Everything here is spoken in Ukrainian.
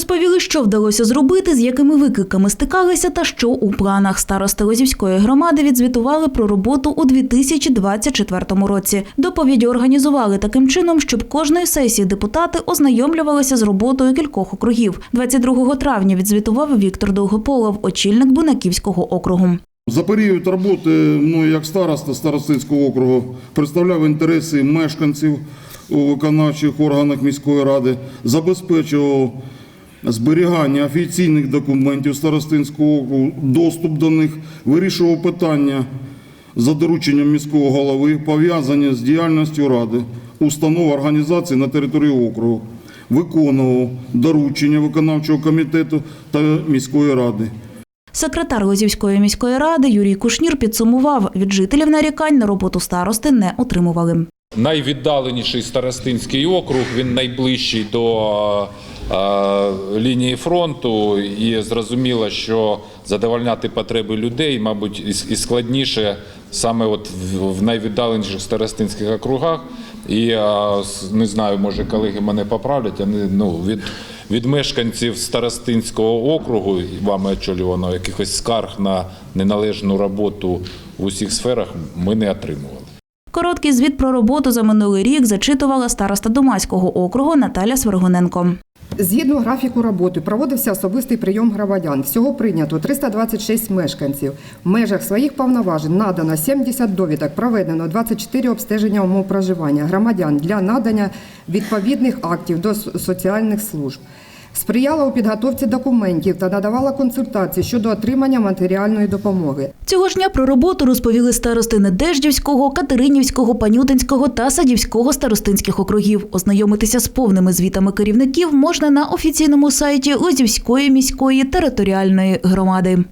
Розповіли, що вдалося зробити, з якими викликами стикалися та що у планах. Старости Лозівської громади відзвітували про роботу у 2024 році. Доповіді організували таким чином, щоб кожної сесії депутати ознайомлювалися з роботою кількох округів. 22 травня відзвітував Віктор Довгополов, очільник Бунаківського округу. За період роботи мною як староста Старостинського округу представляв інтереси мешканців у виконавчих органах міської ради, забезпечував зберігання офіційних документів Старостинського округу, доступ до них, вирішував питання за дорученням міського голови, пов'язані з діяльністю ради, установ організацій на території округу, виконував доручення виконавчого комітету та міської ради. Секретар Лозівської міської ради Юрій Кушнір підсумував, від жителів нарікань на роботу старости не отримували. Найвіддаленіший старостинський округ, він найближчий до е, лінії фронту, і зрозуміло, що задовольняти потреби людей, мабуть, і- складніше саме от в- найвіддаленіших старостинських округах. І е, не знаю, може колеги мене поправлять. а ну, від, від мешканців старостинського округу, вами очолювано, якихось скарг на неналежну роботу в усіх сферах ми не отримували. Короткий звіт про роботу за минулий рік зачитувала староста Домаського округу Наталя Свергуненко. Згідно графіку роботи проводився особистий прийом громадян. Всього прийнято 326 мешканців. В межах своїх повноважень надано 70 довідок, проведено 24 обстеження умов проживання громадян для надання відповідних актів до соціальних служб. Сприяла у підготовці документів та надавала консультації щодо отримання матеріальної допомоги. Цього ж дня про роботу розповіли старости Недеждівського, Катеринівського, Панютинського та Садівського старостинських округів. Ознайомитися з повними звітами керівників можна на офіційному сайті Лозівської міської територіальної громади.